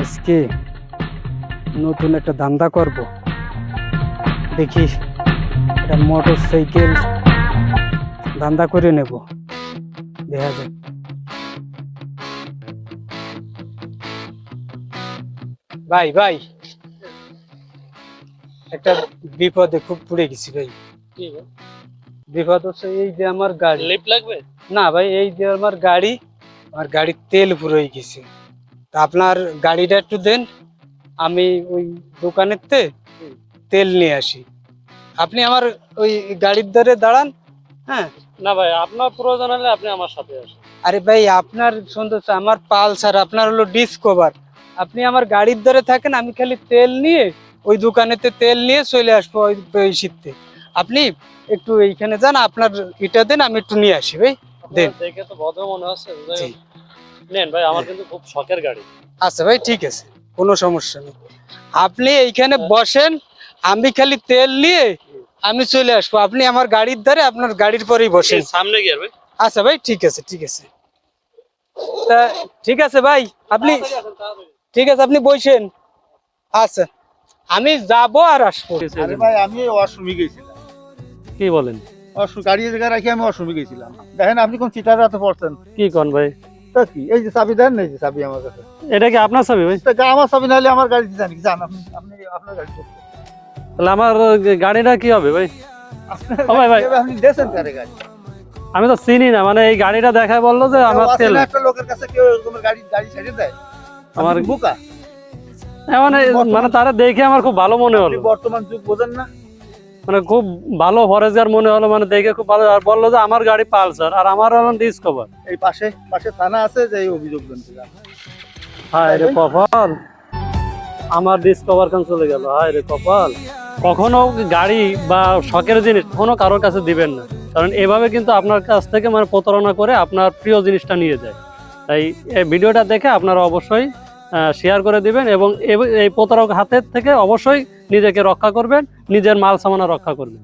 আজকে নতুন একটা ধান্দা করব। দেখি একটা মোটর সাইকেল ধান্দা করে নেব। দেখা যাক। ভাই ভাই। একটা বিপদে খুব পড়ে গেছি ভাই। বিপদ হচ্ছে এই যে আমার গাড়ি। লিপ লাগবে? না ভাই এই যে আমার গাড়ি আমার গাড়ির তেল ফুরোই গেছে। তা আপনার গাড়িটা একটু দেন আমি ওই দোকানের তে তেল নিয়ে আসি। আপনি আমার ওই গাড়ির ধারে দাঁড়ান হ্যাঁ? না ভাই আপনার প্রয়োজন হলে আপনি আমার সাথে আসুন। আরে ভাই আপনার সুন্দর আমার পালসার আপনার হলো ডিসকভার আপনি আমার গাড়ির ধারে থাকেন আমি খালি তেল নিয়ে ওই দোকানেতে তেল নিয়ে চলে আসব ওই ওই শীতে। আপনি একটু এইখানে যান আপনার এটা দেন আমি একটু নিয়ে আসি ভাই। দেন। দেখে তো ভদ্র মনে হচ্ছে। নেন ভাই আমার কিন্তু খুব শখের গাড়ি। আচ্ছা ভাই ঠিক আছে কোনো সমস্যা নেই। আপনি এইখানে বসেন আমি খালি তেল নিয়ে আমি চলে আসব। আপনি আমার গাড়ির ধারে আপনার গাড়ির পরেই বসেন। সামনে গিয়ে ভাই আচ্ছা ভাই ঠিক আছে ঠিক আছে। তা ঠিক আছে ভাই আপনি। ঠিক আছে আপনি বসেন। আচ্ছা আমি যাব আর আসব। আরে ভাই আমি অশ্রমে গেছিলাম। কি বলেন? অশ্রম গাড়ি এই জায়গায় রাখি আমি অশ্রমে গেছিলাম। দেখেন আপনি কোন চিটার রাতে পড়ছেন কি কন ভাই? তা কি? এই যে চাবি দেন এই যে চাবি আমার কাছে। এটা কি আপনার ছবি ভাই? তা আমার চাবি নাহলে আমার গাড়ি জানি। জান আপনি আপনি আপনার গাড়ি তাহলে আমার গাড়িটা কি হবে ভাই? ভাই, ভাই। আপনি দিয়েছেন কারে গাড়ি? আমি তো চিনি না মানে এই গাড়িটা দেখায় বলল যে আমার তেল একটা লোকের কাছে কেউ এরকম গাড়ি গাড়ি ছেড়ে দেয়। আমার আমার বোকা। মানে মানে তারা দেখে আমার খুব ভালো মনে হলো। বর্তমান যুগ বোঝেন না। মানে খুব ভালো ফরেজার মনে হলো মানে দেখে খুব ভালো। আর বলল যে আমার গাড়ি পালসার আর আমার হলো ডিসকভার। এই পাশে পাশে থানা আছে যে অভিযোগ হায় রে কপাল। আমার ডিসকভার খান চলে গেল? হায় রে কপাল। কখনো গাড়ি বা শখের জিনিস কখনো কারোর কাছে দিবেন না। কারণ এভাবে কিন্তু আপনার কাছ থেকে মানে প্রতারণা করে আপনার প্রিয় জিনিসটা নিয়ে যায়। তাই এই ভিডিওটা দেখে আপনারা অবশ্যই শেয়ার করে দিবেন এবং এই প্রতারক হাতের থেকে অবশ্যই নিজেকে রক্ষা করবেন। নিজের মাল সামানা রক্ষা করবেন।